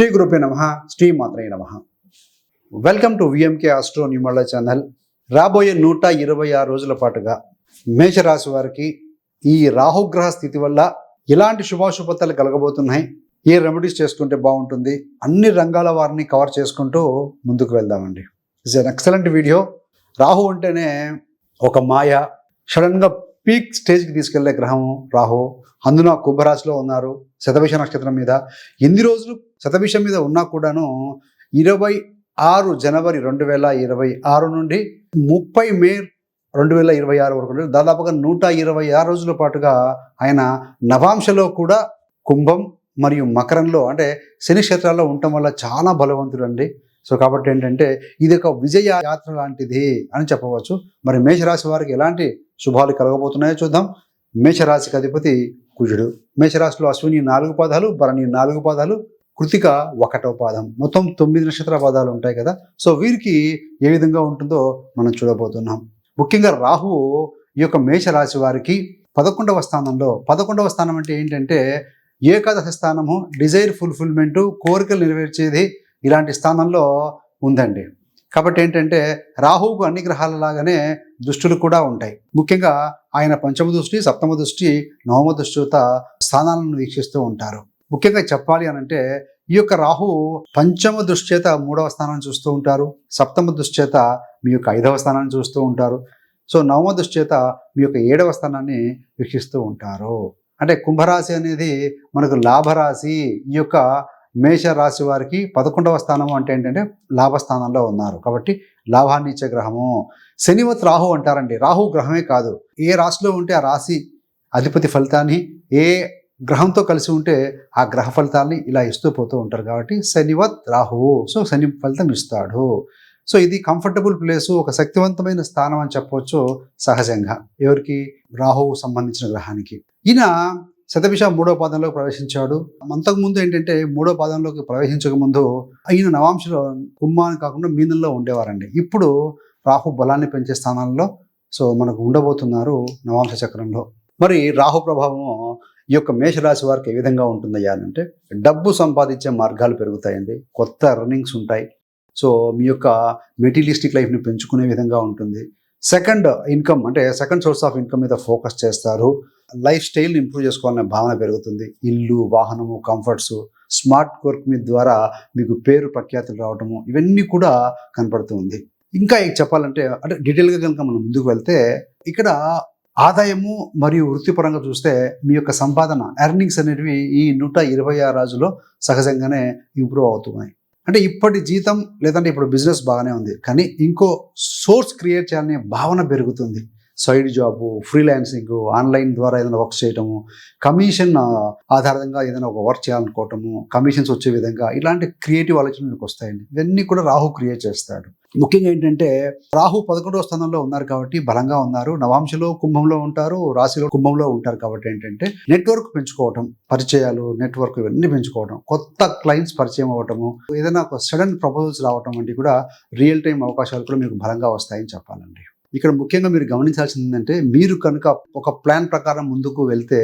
శ్రీ గురుపే నమ శ్రీ మాత్రే నమ. వెల్కమ్ టు విఎంకే ఆస్ట్రో న్యూమల్ల ఛానల్ రాబోయే నూట ఇరవై ఆరు రోజుల పాటుగా మేషరాశి వారికి ఈ రాహుగ్రహ స్థితి వల్ల ఎలాంటి శుభాశుభతలు కలగబోతున్నాయి ఏ రెమెడీస్ చేసుకుంటే బాగుంటుంది అన్ని రంగాల వారిని కవర్ చేసుకుంటూ ముందుకు వెళ్దామండి. It's an excellent video Rahu అంటేనే ఒక మాయ సడన్గా పీక్ స్టేజ్కి తీసుకెళ్ళే గ్రహం రాహు. అందున కుంభరాశిలో ఉన్నారు శతభిష నక్షత్రం మీద. ఎన్ని రోజులు శతభిషం మీద ఉన్నా కూడాను ఇరవై ఆరు జనవరి రెండు వేల ఇరవై ఆరు నుండి ముప్పై మే రెండు వేల ఇరవై ఆరు వరకు దాదాపుగా నూట ఇరవై ఆరు రోజుల పాటుగా ఆయన నవాంశలో కూడా కుంభం మరియు మకరంలో అంటే శని క్షేత్రాల్లో ఉండటం వల్ల చాలా బలవంతుడు అండి. సో కాబట్టి ఏంటంటే ఇది ఒక విజయ యాత్ర లాంటిది అని చెప్పవచ్చు. మరి మేషరాశి వారికి ఎలాంటి శుభాలు కలగబోతున్నాయో చూద్దాం. మేషరాశికి అధిపతి కుజుడు. మేషరాశిలో అశ్విని నాలుగు పాదాలు భరణి నాలుగు పాదాలు కృతిక ఒకటో పాదం. మొత్తం తొమ్మిది నక్షత్ర పాదాలు ఉంటాయి కదా. సో వీరికి ఏ విధంగా ఉంటుందో మనం చూడబోతున్నాం. ముఖ్యంగా రాహువు ఈ యొక్క మేషరాశి వారికి పదకొండవ స్థానంలో పదకొండవ స్థానం అంటే ఏంటంటే ఏకాదశ స్థానము డిజైర్ ఫుల్ఫిల్మెంటు కోరికలు నెరవేర్చేది ఇలాంటి స్థానంలో ఉందండి. కాబట్టి ఏంటంటే రాహువుకు అన్ని గ్రహాల లాగానే దృష్టులు కూడా ఉంటాయి. ముఖ్యంగా ఆయన పంచమ దృష్టి సప్తమ దృష్టి నవమ దృష్టిత స్థానాలను వీక్షిస్తూ ఉంటారు. ముఖ్యంగా చెప్పాలి అని అంటే ఈ యొక్క రాహు పంచమ దుశ్చేత మూడవ స్థానాన్ని చూస్తూ ఉంటారు. సప్తమ దుశ్చేత మీ యొక్క ఐదవ స్థానాన్ని చూస్తూ ఉంటారు. సో నవమ దుశ్చేత మీ యొక్క ఏడవ స్థానాన్ని వీక్షిస్తూ ఉంటారు. అంటే కుంభరాశి అనేది మనకు లాభరాశి. ఈ యొక్క మేష రాశి వారికి పదకొండవ స్థానము అంటే ఏంటంటే లాభస్థానంలో ఉన్నారు. కాబట్టి లాభాన్ని ఇచ్చే గ్రహము శనివత్ రాహు అంటారండి. రాహు గ్రహమే కాదు. ఏ రాశిలో ఉంటే ఆ రాశి అధిపతి ఫలితాన్ని ఏ గ్రహంతో కలిసి ఉంటే ఆ గ్రహ ఫలితాలని ఇలా ఇస్తూ పోతూ ఉంటారు కాబట్టి శనివత్ రాహువు సో శని ఫలితం ఇస్తాడు. సో ఇది కంఫర్టబుల్ ప్లేస్ ఒక శక్తివంతమైన స్థానం అని చెప్పవచ్చు సహజంగా. ఎవరికి? రాహువు సంబంధించిన గ్రహానికి. ఈయన శతభిష మూడో పాదంలోకి ప్రవేశించాడు. అంతకుముందు ఏంటంటే మూడో పాదంలోకి ప్రవేశించక ముందు ఈయన నవాంశలో కుంభాన్ని కాకుండా మీనంలో ఉండేవారండి. ఇప్పుడు రాహు బలాన్ని పెంచే స్థానాల్లో సో మనకు ఉండబోతున్నారు నవాంశ చక్రంలో. మరి రాహు ప్రభావం ఈ యొక్క మేషరాశి వారికి ఏ విధంగా ఉంటుందయ్యా అని అంటే డబ్బు సంపాదించే మార్గాలు పెరుగుతాయండి. కొత్త రన్నింగ్స్ ఉంటాయి. సో మీ యొక్క మెటీరియలిస్టిక్ లైఫ్ని పెంచుకునే విధంగా ఉంటుంది. సెకండ్ ఇన్కమ్ అంటే సెకండ్ సోర్స్ ఆఫ్ ఇన్కమ్ మీద ఫోకస్ చేస్తారు. లైఫ్ స్టైల్ని ఇంప్రూవ్ చేసుకోవాలనే భావన పెరుగుతుంది. ఇల్లు వాహనము కంఫర్ట్స్ స్మార్ట్ వర్క్ మీ ద్వారా మీకు పేరు ప్రఖ్యాతులు రావటము ఇవన్నీ కూడా కనపడుతుంది ఇంకా చెప్పాలంటే అంటే డీటెయిల్గా కనుక మనం ముందుకు వెళ్తే ఇక్కడ ఆదాయము మరియు వృత్తిపరంగా చూస్తే మీ యొక్క సంపాదన ఎర్నింగ్స్ అనేటివి ఈ నూట ఇరవై ఆరు రోజుల్లో సహజంగానే ఇంప్రూవ్ అవుతున్నాయి. అంటే ఇప్పటి జీతం లేదంటే ఇప్పుడు బిజినెస్ బాగానే ఉంది. కానీ ఇంకో సోర్స్ క్రియేట్ చేయాలనే భావన పెరుగుతుంది. సైడ్ జాబు ఫ్రీలాన్సింగ్ ఆన్లైన్ ద్వారా ఏదైనా వర్క్ చేయటము కమిషన్ ఆధారంగా ఏదైనా ఒక వర్క్ చేయాలనుకోవటము కమిషన్స్ వచ్చే విధంగా ఇలాంటి క్రియేటివ్ ఆలోచనలు మీకు వస్తాయండి. ఇవన్నీ కూడా రాహు క్రియేట్ చేస్తాడు. ముఖ్యంగా ఏంటంటే రాహు పదకొండవ స్థానంలో ఉన్నారు కాబట్టి బలంగా ఉన్నారు. నవాంశలో కుంభంలో ఉంటారు రాశిలో కుంభంలో ఉంటారు కాబట్టి ఏంటంటే నెట్వర్క్ పెంచుకోవటం పరిచయాలు నెట్వర్క్ ఇవన్నీ పెంచుకోవటం కొత్త క్లయింట్స్ పరిచయం అవ్వటము ఏదైనా ఒక సడన్ ప్రపోజల్స్ రావటం వంటి కూడా రియల్ టైం అవకాశాలు కూడా మీకు బలంగా వస్తాయని చెప్పాలండి. ఇక్కడ ముఖ్యంగా మీరు గమనించాల్సింది ఏంటంటే మీరు కనుక ఒక ప్లాన్ ప్రకారం ముందుకు వెళ్తే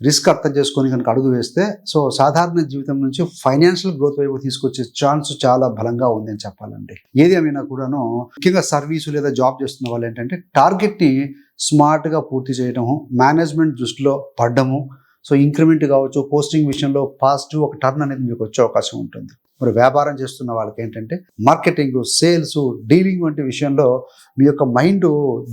రిస్క్ అర్థం చేసుకొని కనుక అడుగు వేస్తే సో సాధారణ జీవితం నుంచి ఫైనాన్షియల్ గ్రోత్ వైపు తీసుకొచ్చే ఛాన్స్ చాలా బలంగా ఉంది అని చెప్పాలండి. ఏది ఏమైనా కూడాను ముఖ్యంగా సర్వీసు లేదా జాబ్ చేస్తున్న వాళ్ళు ఏంటంటే టార్గెట్ని స్మార్ట్గా పూర్తి చేయడము మేనేజ్మెంట్ దృష్టిలో పడ్డము సో ఇంక్రిమెంట్ కావచ్చు పోస్టింగ్ విషయంలో పాజిటివ్ ఒక టర్న్ అనేది మీకు వచ్చే అవకాశం ఉంటుంది. మరి వ్యాపారం చేస్తున్న వాళ్ళకి ఏంటంటే మార్కెటింగ్ సేల్స్ డీలింగ్ వంటి విషయంలో మీ యొక్క మైండ్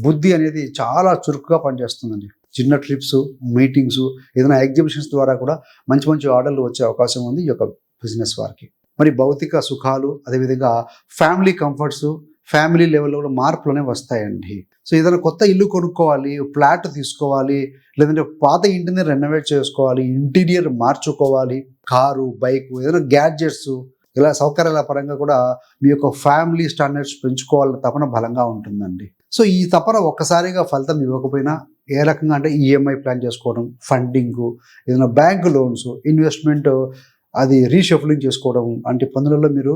బుద్ధి అనేది చాలా చురుకుగా పనిచేస్తుందండి. చిన్న ట్రిప్స్ మీటింగ్స్ ఏదైనా ఎగ్జిబిషన్స్ ద్వారా కూడా మంచి మంచి ఆర్డర్లు వచ్చే అవకాశం ఉంది ఈ యొక్క బిజినెస్ వారికి. మరి భౌతిక సుఖాలు అదేవిధంగా ఫ్యామిలీ కంఫర్ట్స్ ఫ్యామిలీ లెవెల్లో కూడా మార్పులు అనేవి వస్తాయండి. సో ఏదైనా కొత్త ఇల్లు కొనుక్కోవాలి ఫ్లాట్ తీసుకోవాలి లేదంటే పాత ఇంటిని రెనోవేట్ చేసుకోవాలి ఇంటీరియర్ మార్చుకోవాలి కారు బైక్ ఏదైనా గ్యాడ్జెట్స్ ఇలా సౌకర్యాల పరంగా కూడా మీ యొక్క ఫ్యామిలీ స్టాండర్డ్స్ పెంచుకోవాలన్న తపన బలంగా ఉంటుందండి. సో ఈ తపన ఒక్కసారిగా ఫలితం ఇవ్వకపోయినా ఏ రకంగా అంటే ఈఎంఐ ప్లాన్ చేసుకోవడం ఫండింగ్ ఏదైనా బ్యాంక్ లోన్స్ ఇన్వెస్ట్మెంట్ అది రీషఫలింగ్ చేసుకోవడం అంటే పనులలో మీరు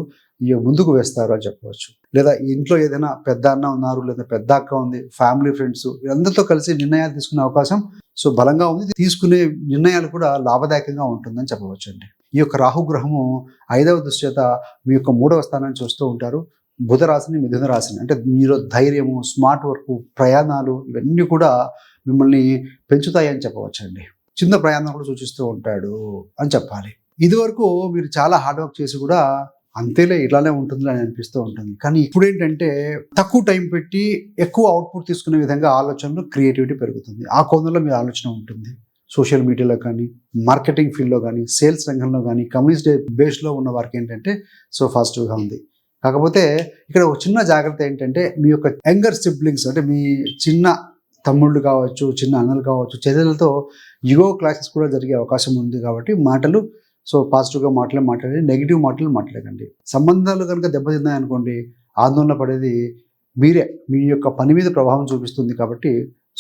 ముందుకు వేస్తారు అని చెప్పవచ్చు. లేదా ఇంట్లో ఏదైనా పెద్ద అన్న ఉన్నారు లేదా పెద్ద అక్క ఉంది ఫ్యామిలీ ఫ్రెండ్స్ వీళ్ళందరితో కలిసి నిర్ణయాలు తీసుకునే అవకాశం సో బలంగా ఉంది. తీసుకునే నిర్ణయాలు కూడా లాభదాయకంగా ఉంటుందని చెప్పవచ్చు అండి ఈ యొక్క రాహుగ్రహము ఐదవ దృశ్యత మీ యొక్క మూడవ స్థానాన్ని చూస్తూ ఉంటారు. బుధ రాశిని మిథున రాశిని అంటే మీరు ధైర్యము స్మార్ట్ వర్క్ ప్రయాణాలు ఇవన్నీ కూడా మిమ్మల్ని పెంచుతాయి అని చెప్పవచ్చండి. చిన్న ప్రయాణం కూడా సూచిస్తూ ఉంటాడు అని చెప్పాలి. ఇదివరకు మీరు చాలా హార్డ్ వర్క్ చేసి కూడా అంతేలే ఇలానే ఉంటుంది అని అనిపిస్తూ ఉంటుంది. కానీ ఇప్పుడు ఏంటంటే తక్కువ టైం పెట్టి ఎక్కువ అవుట్పుట్ తీసుకునే విధంగా ఆలోచనలు క్రియేటివిటీ పెరుగుతుంది. ఆ కోణంలో మీ ఆలోచన ఉంటుంది. సోషల్ మీడియాలో కానీ మార్కెటింగ్ ఫీల్డ్లో కానీ సేల్స్ రంగంలో కానీ కమ్యూనిస్ట్ బేస్లో ఉన్న వారికి ఏంటంటే సో పాజిటివ్గా ఉంది. కాకపోతే ఇక్కడ ఒక చిన్న జాగ్రత్త ఏంటంటే మీ యొక్క యంగర్ సిబ్లింగ్స్ అంటే మీ చిన్న తమ్ముళ్ళు కావచ్చు చిన్న అన్నలు కావచ్చు చెల్లెలతో యుగో క్లాసెస్ కూడా జరిగే అవకాశం ఉంది కాబట్టి మాటలు సో పాజిటివ్గా మాటలే మాట్లాడి నెగిటివ్ మాటలు మాట్లాడకండి. సంబంధాలు కనుక దెబ్బతిన్నాయి అనుకోండి ఆందోళన పడేది మీరే. మీ యొక్క పని మీద ప్రభావం చూపిస్తుంది కాబట్టి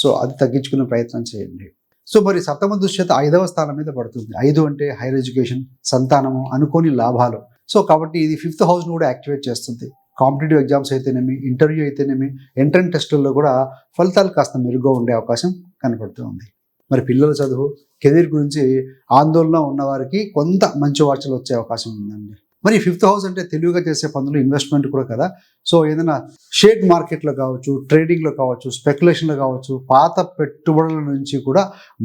సో అది తగ్గించుకునే ప్రయత్నం చేయండి. సో మరి సప్తమ దృశ్యత ఐదవ స్థానం మీద పడుతుంది. ఐదు అంటే హైయర్ ఎడ్యుకేషన్ సంతానము అనుకోని లాభాలు. సో కాబట్టి ఇది ఫిఫ్త్ హౌస్ను కూడా యాక్టివేట్ చేస్తుంది. కాంపిటేటివ్ ఎగ్జామ్స్ అయితేనేమి ఇంటర్వ్యూ అయితేనేమి ఎంట్రన్స్ టెస్టుల్లో కూడా ఫలితాలు కాస్త మెరుగ్గా ఉండే అవకాశం కనపడుతూ ఉంది. మరి పిల్లల చదువు కెరీర్ గురించి ఆందోళన ఉన్నవారికి కొంత మంచి వార్తలు వచ్చే అవకాశం ఉందండి. మరి ఫిఫ్త్ హౌస్ అంటే తెలివిగా చేసే పనులు ఇన్వెస్ట్మెంట్ కూడా కదా. సో ఏదైనా షేర్ మార్కెట్లో కావచ్చు ట్రేడింగ్లో కావచ్చు స్పెక్యులేషన్లో కావచ్చు పాత పెట్టుబడుల నుంచి కూడా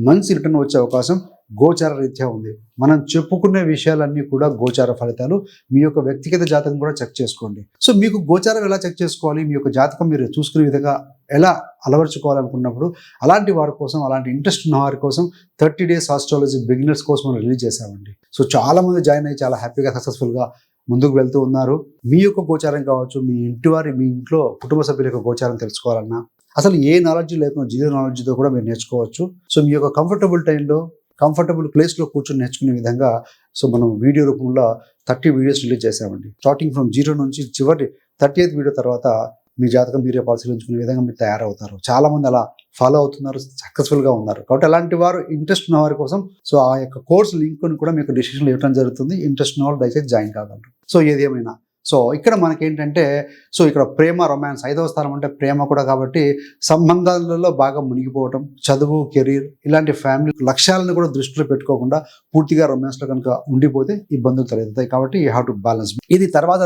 మంచి రిటర్న్ వచ్చే అవకాశం గోచార రీత్యా ఉంది. మనం చెప్పుకునే విషయాలన్నీ కూడా గోచార ఫలితాలు. మీ యొక్క వ్యక్తిగత జాతకం కూడా చెక్ చేసుకోండి. సో మీకు గోచారం ఎలా చెక్ చేసుకోవాలి? మీ యొక్క జాతకం మీరు చూసుకునే విధంగా ఎలా అలవర్చుకోవాలనుకున్నప్పుడు అలాంటి వారి కోసం అలాంటి ఇంట్రెస్ట్ ఉన్న వారి కోసం థర్టీ డేస్ ఆస్ట్రాలజీ బిగినర్స్ కోసం మనం రిలీజ్ చేశామండి. సో చాలా మంది జాయిన్ అయ్యి చాలా హ్యాపీగా సక్సెస్ఫుల్గా ముందుకు వెళ్తూ ఉన్నారు. మీ యొక్క గోచారం కావచ్చు మీ ఇంటి వారి మీ ఇంట్లో కుటుంబ సభ్యుల యొక్క గోచారం తెలుసుకోవాలన్నా అసలు ఏ నాలెడ్జ్ లేకుండా జీరో నాలెడ్జ్తో కూడా మీరు నేర్చుకోవచ్చు. సో మీ యొక్క కంఫర్టబుల్ టైంలో కంఫర్టబుల్ ప్లేస్లో కూర్చొని నేర్చుకునే విధంగా సో మనం వీడియో రూపంలో థర్టీ వీడియోస్ రిలీజ్ చేసామండి స్టార్టింగ్ ఫ్రమ్ జీరో నుంచి చివరి థర్టీ ఎయిత్ వీడియో తర్వాత మీ జాతకం మీరే పరిశీలించుకునే విధంగా మీరు తయారవుతారు. చాలామంది అలా ఫాలో అవుతున్నారు సక్సెస్ఫుల్గా ఉన్నారు. కాబట్టి అలాంటి వారు ఇంట్రెస్ట్ ఉన్న వారి కోసం సో ఆ యొక్క కోర్స్ లింక్ను కూడా మీకు డిసిషన్లు ఇవ్వడం జరుగుతుంది. ఇంట్రెస్ట్ ఉన్న వాళ్ళు దయచేసి జాయిన్ కాగలరు. సో ఏదేమైనా సో ఇక్కడ మనకేంటంటే సో ఇక్కడ ప్రేమ రొమాన్స్ ఐదవ స్థానం అంటే ప్రేమ కూడా కాబట్టి సంబంధాలలో బాగా మునిగిపోవటం చదువు కెరీర్ ఇలాంటి ఫ్యామిలీ లక్ష్యాలను కూడా దృష్టిలో పెట్టుకోకుండా పూర్తిగా రొమాన్స్లో కనుక ఉండిపోతే ఇబ్బందులు తలెత్తాయి కాబట్టి యూ హ్యావ్ టు బ్యాలెన్స్ ఇది తర్వాత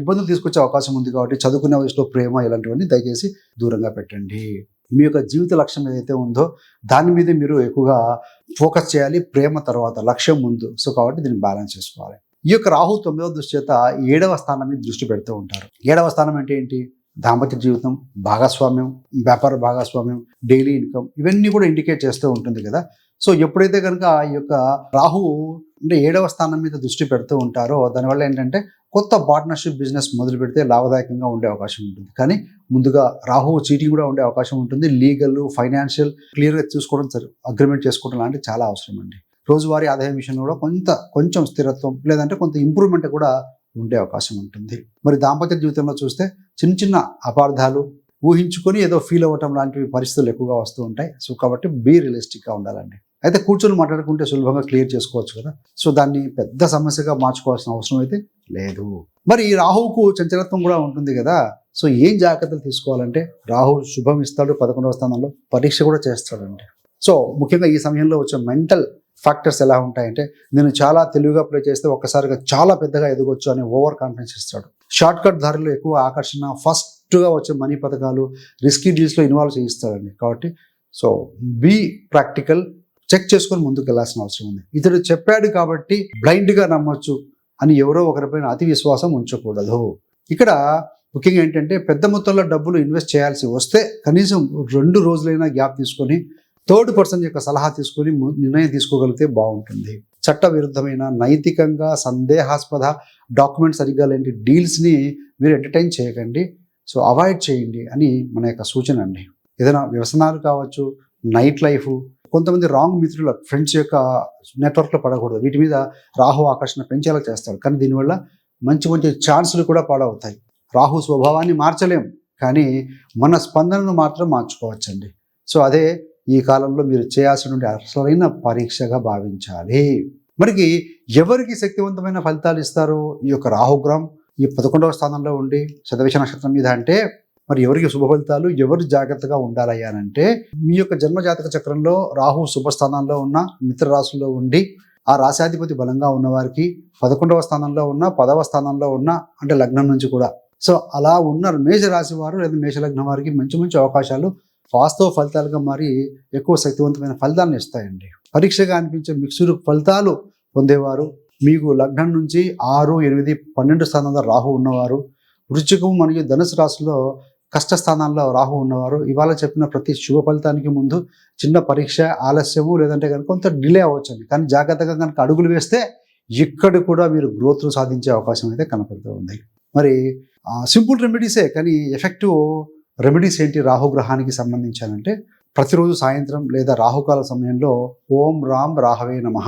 ఇబ్బందులు తీసుకొచ్చే అవకాశం ఉంది కాబట్టి చదువుకునే వయసులో ప్రేమ ఇలాంటివన్నీ దయచేసి దూరంగా పెట్టండి. మీ యొక్క జీవిత లక్ష్యం ఏదైతే ఉందో దాని మీద మీరు ఎక్కువగా ఫోకస్ చేయాలి. ప్రేమ తర్వాత లక్ష్యం ముందు. సో కాబట్టి దీన్ని బ్యాలెన్స్ చేసుకోవాలి. ఈ యొక్క రాహు తొమ్మిదవ దృష్టి ఏడవ స్థానం మీద దృష్టి పెడుతూ ఉంటారు. ఏడవ స్థానం అంటే ఏంటి? దాంపత్య జీవితం భాగస్వామ్యం వ్యాపార భాగస్వామ్యం డైలీ ఇన్కమ్ ఇవన్నీ కూడా ఇండికేట్ చేస్తూ ఉంటుంది కదా. సో ఎప్పుడైతే కనుక ఈ యొక్క రాహు అంటే ఏడవ స్థానం మీద దృష్టి పెడుతూ ఉంటారో దానివల్ల ఏంటంటే కొత్త పార్ట్నర్షిప్ బిజినెస్ మొదలు పెడితే లాభదాయకంగా ఉండే అవకాశం ఉంటుంది. కానీ ముందుగా రాహు చీటింగ్ కూడా ఉండే అవకాశం ఉంటుంది. లీగల్ ఫైనాన్షియల్ క్లియర్గా చూసుకోవడం అగ్రిమెంట్ చేసుకోవడం లాంటివి చాలా అవసరం అండి. రోజువారీ ఆదాయం విషయంలో కూడా కొంత కొంచెం స్థిరత్వం లేదంటే కొంత ఇంప్రూవ్మెంట్ కూడా ఉండే అవకాశం ఉంటుంది. మరి దాంపత్య జీవితంలో చూస్తే చిన్న చిన్న అపార్థాలు ఊహించుకొని ఏదో ఫీల్ అవ్వటం లాంటివి పరిస్థితులు ఎక్కువగా వస్తూ ఉంటాయి. సో కాబట్టి బీ రియలిస్టిక్గా ఉండాలండి. అయితే కూర్చొని మాట్లాడుకుంటే సులభంగా క్లియర్ చేసుకోవచ్చు కదా. సో దాన్ని పెద్ద సమస్యగా మార్చుకోవాల్సిన అవసరం అయితే లేదు. మరి ఈ రాహువుకు చంచలత్వం కూడా ఉంటుంది కదా. సో ఏం జాగ్రత్తలు తీసుకోవాలంటే రాహు శుభం ఇస్తాడు పదకొండవ స్థానంలో పరీక్ష కూడా చేస్తాడండి. సో ముఖ్యంగా ఈ సమయంలో వచ్చే మెంటల్ ఫ్యాక్టర్స్ ఎలా ఉంటాయంటే నేను చాలా తెలివిగా ప్లే చేస్తే ఒక్కసారిగా చాలా పెద్దగా ఎదగొచ్చు అని ఓవర్ కాన్ఫిడెన్స్ ఇస్తాడు. షార్ట్ కట్ ధరలు ఎక్కువ ఆకర్షణ ఫస్ట్గా వచ్చే మనీ పథకాలు రిస్కీ డీల్స్లో ఇన్వాల్వ్ చేయిస్తాడండి కాబట్టి. సో బీ ప్రాక్టికల్ చెక్ చేసుకొని ముందుకు వెళ్ళాల్సిన అవసరం ఉంది. ఇతడు చెప్పాడు కాబట్టి బ్లైండ్గా నమ్మొచ్చు అని ఎవరో ఒకరిపైన అతి విశ్వాసం ఉంచకూడదు. ఇక్కడ ముఖ్యంగా ఏంటంటే పెద్ద మొత్తంలో డబ్బులు ఇన్వెస్ట్ చేయాల్సి వస్తే కనీసం రెండు రోజులైనా గ్యాప్ తీసుకొని థర్డ్ పర్సన్ యొక్క సలహా తీసుకొని నిర్ణయం తీసుకోగలిగితే బాగుంటుంది. చట్ట విరుద్ధమైన నైతికంగా సందేహాస్పద డాక్యుమెంట్ సరిగ్గా లేని డీల్స్ని మీరు ఎంటర్టైన్ చేయకండి. సో అవాయిడ్ చేయండి అని మన యొక్క సూచన అండి. ఏదైనా వ్యసనాలు కావచ్చు నైట్ లైఫ్ కొంతమంది రాంగ్ మిత్రుల ఫ్రెండ్స్ యొక్క నెట్వర్క్లో పడకూడదు. వీటి మీద రాహు ఆకర్షణ పెంచేలా చేస్తాడు కానీ దీనివల్ల మంచి మంచి ఛాన్సులు కూడా పాడవుతాయి. రాహు స్వభావాన్ని మార్చలేం కానీ మన స్పందనను మాత్రం మార్చుకోవచ్చండి. సో అదే ఈ కాలంలో మీరు చేయాల్సినటువంటి అసలైన పరీక్షగా భావించాలి. మరికి ఎవరికి శక్తివంతమైన ఫలితాలు ఇస్తారు? ఈ యొక్క రాహుగ్రహం ఈ పదకొండవ స్థానంలో ఉండి శతవిష నక్షత్రం మీద అంటే మరి ఎవరికి శుభ ఫలితాలు? ఎవరు జాగ్రత్తగా ఉండాలయ్యానంటే మీ యొక్క జన్మజాతక చక్రంలో రాహు శుభ స్థానంలో ఉన్న మిత్ర రాశుల్లో ఉండి ఆ రాశాధిపతి బలంగా ఉన్నవారికి పదకొండవ స్థానంలో ఉన్న పదవ స్థానంలో ఉన్న అంటే లగ్నం నుంచి కూడా. సో అలా ఉన్న మేషరాశి వారు లేదా మేషలగ్నం వారికి మంచి మంచి అవకాశాలు వాస్తవ ఫలితాలుగా మారి ఎక్కువ శక్తివంతమైన ఫలితాలను ఇస్తాయండి. పరీక్షగా అనిపించే మిక్స్డ్ ఫలితాలు పొందేవారు మీకు లగ్నం నుంచి ఆరు ఎనిమిది పన్నెండు స్థానంలో రాహు ఉన్నవారు వృశ్చికం మరియు ధనుసు రాశిలో కష్ట స్థానాల్లో రాహు ఉన్నవారు ఇవాళ చెప్పిన ప్రతి శుభ ఫలితానికి ముందు చిన్న పరీక్ష ఆలస్యము లేదంటే కనుక కొంత డిలే అవ్వచ్చండి. కానీ జాగ్రత్తగా కనుక అడుగులు వేస్తే ఇక్కడ కూడా మీరు గ్రోత్ను సాధించే అవకాశం అయితే కనపడుతూ ఉంది. మరి సింపుల్ రెమెడీసే కానీ ఎఫెక్టివ్ రెమెడీస్ ఏంటి రాహుగ్రహానికి సంబంధించాలంటే ప్రతిరోజు సాయంత్రం లేదా రాహుకాల సమయంలో ఓం రామ్ రాహవే నమ.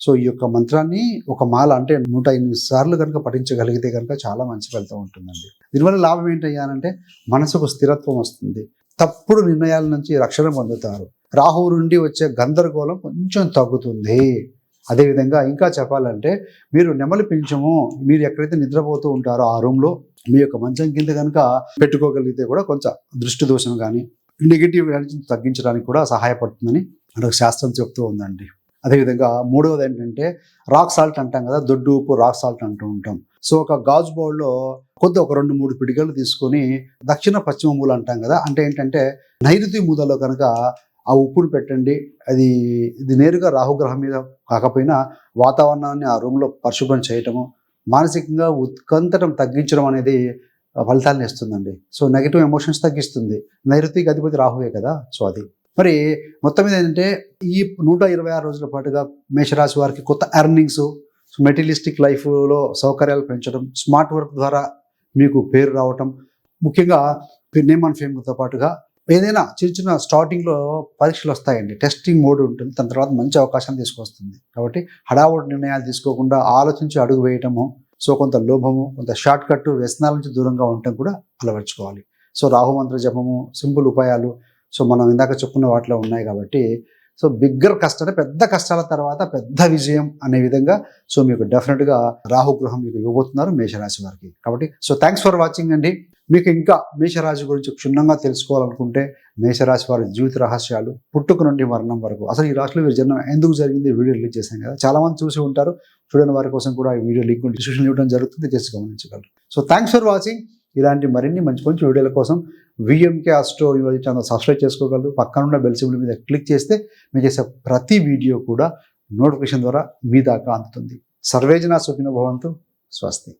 సో ఈ యొక్క మంత్రాన్ని ఒక మాల అంటే నూట ఎనిమిది సార్లు కనుక పఠించగలిగితే కనుక చాలా మంచి ఫలితం ఉంటుందండి. దీనివల్ల లాభం ఏంటయ్యానంటే మనసుకు స్థిరత్వం వస్తుంది. తప్పుడు నిర్ణయాల నుంచి రక్షణ పొందుతారు. రాహువు నుండి వచ్చే గందరగోళం కొంచెం తగ్గుతుంది. అదేవిధంగా ఇంకా చెప్పాలంటే మీరు నెమలి పింఛము మీరు ఎక్కడైతే నిద్రపోతూ ఉంటారో ఆ రూమ్లో మీ యొక్క మంచం కింద కనుక పెట్టుకోగలిగితే కూడా కొంచెం దృష్టి దోషం కానీ నెగిటివ్ తగ్గించడానికి కూడా సహాయపడుతుందని మనకు శాస్త్రం చెప్తూ ఉందండి. అదేవిధంగా మూడవది ఏంటంటే రాక్ సాల్ట్ అంటాం కదా దొడ్డు ఉప్పు రాక్ సాల్ట్ అంటూ ఉంటాం. సో ఒక గాజు బౌల్లో కొద్ది ఒక రెండు మూడు పిడికలు తీసుకొని దక్షిణ పశ్చిమ మూల అంటాం కదా అంటే ఏంటంటే నైరుతి మూలలో కనుక ఆ ఉప్పును పెట్టండి. అది ఇది నేరుగా రాహుగ్రహం మీద కాకపోయినా వాతావరణాన్ని ఆ రూమ్లో పరిశుభ్రం చేయటము మానసికంగా ఉత్కంఠం తగ్గించడం అనేది ఫలితాలను ఇస్తుందండి. సో నెగిటివ్ ఎమోషన్స్ తగ్గిస్తుంది. నైరుతికి అధిపతి రాహువే కదా? సో అది. మరి మొత్తం మీద ఏంటంటే ఈ నూట ఇరవై ఆరు రోజుల పాటుగా మేషరాశి వారికి కొత్త ఎర్నింగ్స్ మెటీరియలిస్టిక్ లైఫ్లో సౌకర్యాలు పెంచడం స్మార్ట్ వర్క్ ద్వారా మీకు పేరు రావటం ముఖ్యంగా నేమ్ అండ్ ఫేమ్తో పాటుగా ఏదైనా చిన్న చిన్న స్టార్టింగ్లో పరీక్షలు వస్తాయండి. టెస్టింగ్ మోడ్ ఉంటుంది. దాని తర్వాత మంచి అవకాశం తీసుకొస్తుంది. కాబట్టి హడావుడి నిర్ణయాలు తీసుకోకుండా ఆలోచించి అడుగు వేయటము సో కొంత లోభము కొంత షార్ట్ కట్ వ్యసనాల నుంచి దూరంగా ఉండటం కూడా అలవర్చుకోవాలి. సో రాహు మంత్ర జపము సింపుల్ ఉపాయాలు సో మనం ఇందాక చెప్పుకున్న వాటిలో ఉన్నాయి కాబట్టి సో బిగ్గర్ కష్టాలు పెద్ద కష్టాల తర్వాత పెద్ద విజయం అనే విధంగా సో మీకు డెఫినెట్గా రాహుగ్రహం మీకు ఇవ్వబోతున్నారు మేషరాశి వారికి. కాబట్టి సో థ్యాంక్స్ ఫర్ వాచింగ్ అండి. మీకు ఇంకా మేషరాశి గురించి క్షుణ్ణంగా తెలుసుకోవాలనుకుంటే మేషరాశి వారి జీవిత రహస్యాలు పుట్టుక నుండి మరణం వరకు. అసలు ఈ రాశిలో వీరి జన్మ ఎందుకు జరిగింది? వీడియో రిలీజ్ చేశాం కదా. చాలామంది చూసి ఉంటారు. చూడని వారి కోసం కూడా ఈ వీడియో లింక్ డిస్క్రిప్షన్ ఇవ్వడం జరుగుతుంది. చేసి గమనించగలరు. సో థ్యాంక్స్ ఫర్ వాచింగ్ ఇలాంటి మరిన్ని మంచి మంచి వీడియోల కోసం VMK astro university channel subscribe చేసుకోగలరు. పక్కన ఉన్న బెల్ సింబల్ మీద క్లిక్ చేస్తే మేము చేసే ప్రతి వీడియో కూడా నోటిఫికేషన్ ద్వారా మీ దాకా అందుతుంది. సర్వేజన సుఖిన భవంతు. స్వస్తి.